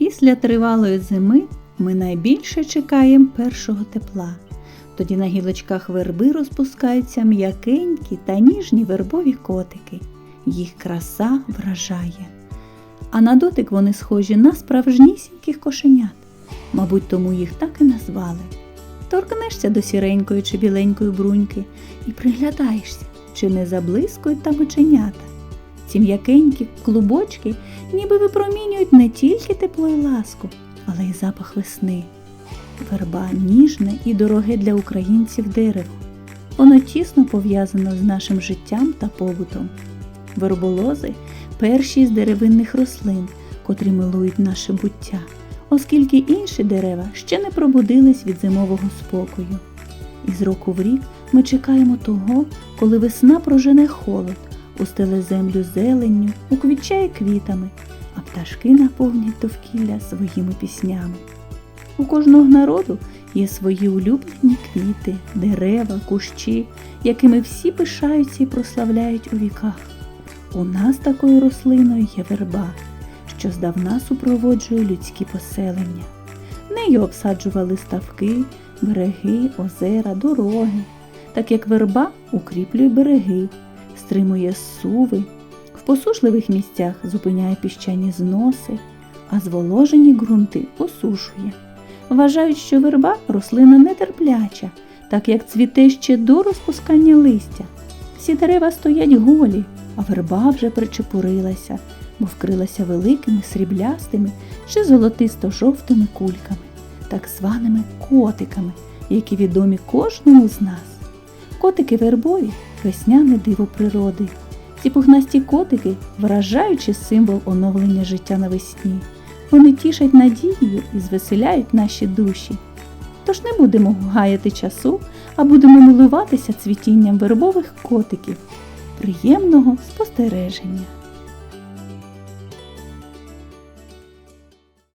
Після тривалої зими ми найбільше чекаємо першого тепла. Тоді на гілочках верби розпускаються м'якенькі та ніжні вербові котики. Їх краса вражає. А на дотик вони схожі на справжнісіньких кошенят. Мабуть, тому їх так і назвали. Торкнешся до сіренької чи біленької бруньки і приглядаєшся, чи не заблискують там оченята. Ці м'якенькі клубочки ніби випромінюють не тільки тепло і ласку, але й запах весни. Верба ніжне і дороге для українців дерево. Воно тісно пов'язано з нашим життям та побутом. Верболози перші з деревинних рослин, котрі милують наше буття, оскільки інші дерева ще не пробудились від зимового спокою. І з року в рік ми чекаємо того, коли весна прожене холод, устеле землю зеленню, уквітчає квітами, а пташки наповнять довкілля своїми піснями. У кожного народу є свої улюблені квіти, дерева, кущі, якими всі пишаються і прославляють у віках. У нас такою рослиною є верба, що здавна супроводжує людські поселення. Нею обсаджували ставки, береги, озера, дороги, так як верба укріплює береги, стримує суви, в посушливих місцях зупиняє піщані зноси, а зволожені ґрунти осушує. Вважають, що верба рослина нетерпляча, так як цвіте ще до розпускання листя. Всі дерева стоять голі, а верба вже причепурилася, бо вкрилася великими сріблястими чи золотисто-жовтими кульками, так званими котиками, які відомі кожному з нас. Котики вербові весняне диво природи. Ці пухнасті котики вражаючий символ оновлення життя навесні. Вони тішать надією і звеселяють наші душі. Тож не будемо гаяти часу, а будемо милуватися цвітінням вербових котиків. Приємного спостереження!